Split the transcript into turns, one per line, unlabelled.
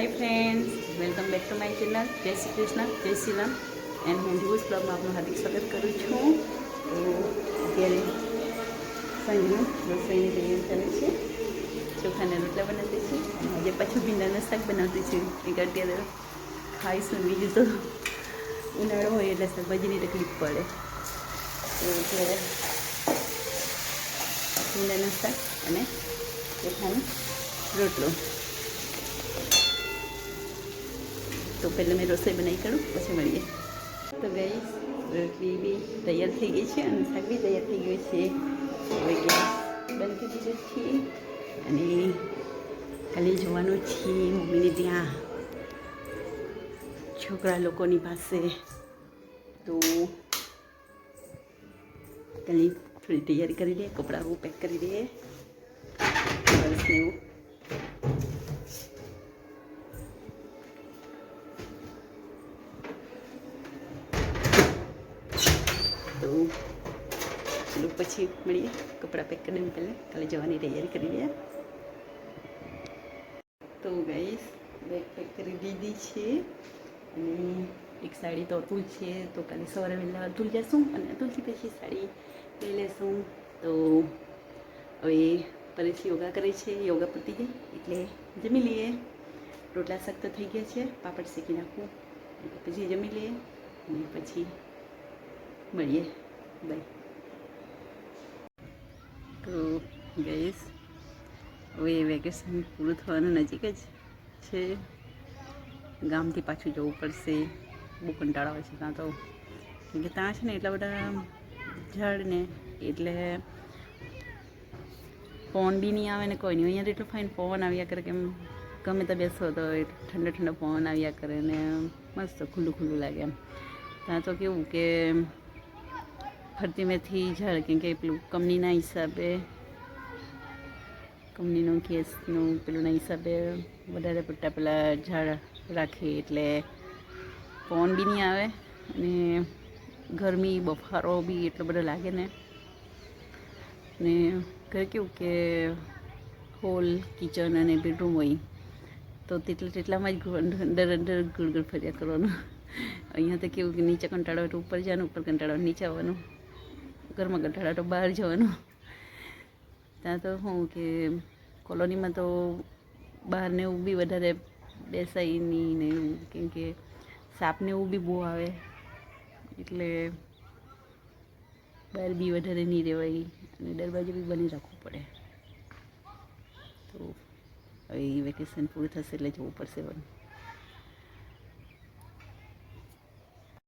Hi friends welcome back to my channel જય શ્રી કૃષ્ણ જય Shri Ram and હું દિવસ બ્લોગમાં આપનું હાર્દિક સ્વાગત કરું છું. અત્યારે સાંજનું રસોઈની તૈયારી ચાલે છે. ચોખાના રોટલા બનાવતી છે. આજે પાછું ભીંડાનું શાક બનાવતી છે. એક અત્યારે ખાઈશું, બીજું તો ઉનાળો હોય એટલે શાકભાજીની તકલીફ પડે. તો અત્યારે ભીંડાનું શાક અને ચોખાનો રોટલો. તો પહેલાં મેં રસોઈ બનાવી કરું પછી મળીએ. તો ગઈ રોટલી બી તૈયાર થઈ ગઈ છે અને શાક બી તૈયાર થઈ ગયું છે. હવે ગેસ બંધ કરી દીધો છે અને ખાલી જોવાનું છે મમ્મીને ત્યાં છોકરા લોકોની પાસે. તો ખાલી થોડી તૈયારી કરી લે કપડાઓ પેક કરી દે બસ એવું. તો ચલો પછી મળીએ, કપડાં પેક કરીને પહેલાં. કાલે જવાની તૈયારી કરી લઈએ. તો ગાઈસ બેગ પેક કરી દીધી છે અને એક સાડી તો અતુલ છે, તો કાલે સવારે વહેલા અતુલ જશું અને અતુલથી પછી સાડી લઈ લેશું. તો હવે પરેશ યોગા કરે છે, યોગા પતી ગઈ એટલે જમી લઈએ. રોટલા સખ્ત થઈ ગયા છે, પાપડ શેકી નાખું પછી જમી લઈએ. અને પછી મળીએ. બાય તો ગઈશ હવે વેકેશન પૂરું થવાનું નજીક જ છે. ગામથી પાછું જવું પડશે. બહુ કંટાળો આવે છે ત્યાં તો. કેમ કે ત્યાં છે ને એટલા બધા ઝાડ ને એટલે પવન બી નહીં આવે ને કોઈ નહીં. અહીંયા તો એટલું ફાઇન પવન આવ્યા કરે કેમ ગમે તો બેસો તો ઠંડો ઠંડો પવન આવ્યા કરે ને મસ્ત ખુલ્લું ખુલ્લું લાગે એમ. ત્યાં તો કેવું કે ફરતી મેથી ઝાડ કેમ કે પેલું કંપનીના હિસાબે, કંપનીનું કેસનું પેલુંના હિસાબે વધારે પડતા પેલા ઝાડ રાખીએ એટલે પવન બી નહીં આવે અને ગરમી, બફારો બી એટલો બધો લાગે ને. ને ઘરે કેવું કે હોલ, કિચન અને બેડરૂમ હોય, તો તેટલા તેટલામાં જ અંદર અંદર ગુડગુડ ફર્યા કરવાનું. અહીંયા તો કેવું કે નીચે કંટાળો તો ઉપર જવાનું, ઉપર કંટાળો નીચે આવવાનું. ઘરમાં કંટાળો તો બહાર જવાનું. ત્યાં તો શું કે કોલોનીમાં તો બહારને એવું બી વધારે બેસાય નહીં ને એવું. કેમ કે સાપને એવું બી બહુ આવે. એટલે બહાર બી વધારે નહીં રહેવાય અને દરવાજો બી બની રાખવું પડે. તો હવે વેકેશન પૂરું થશે એટલે જવું પડશે બધું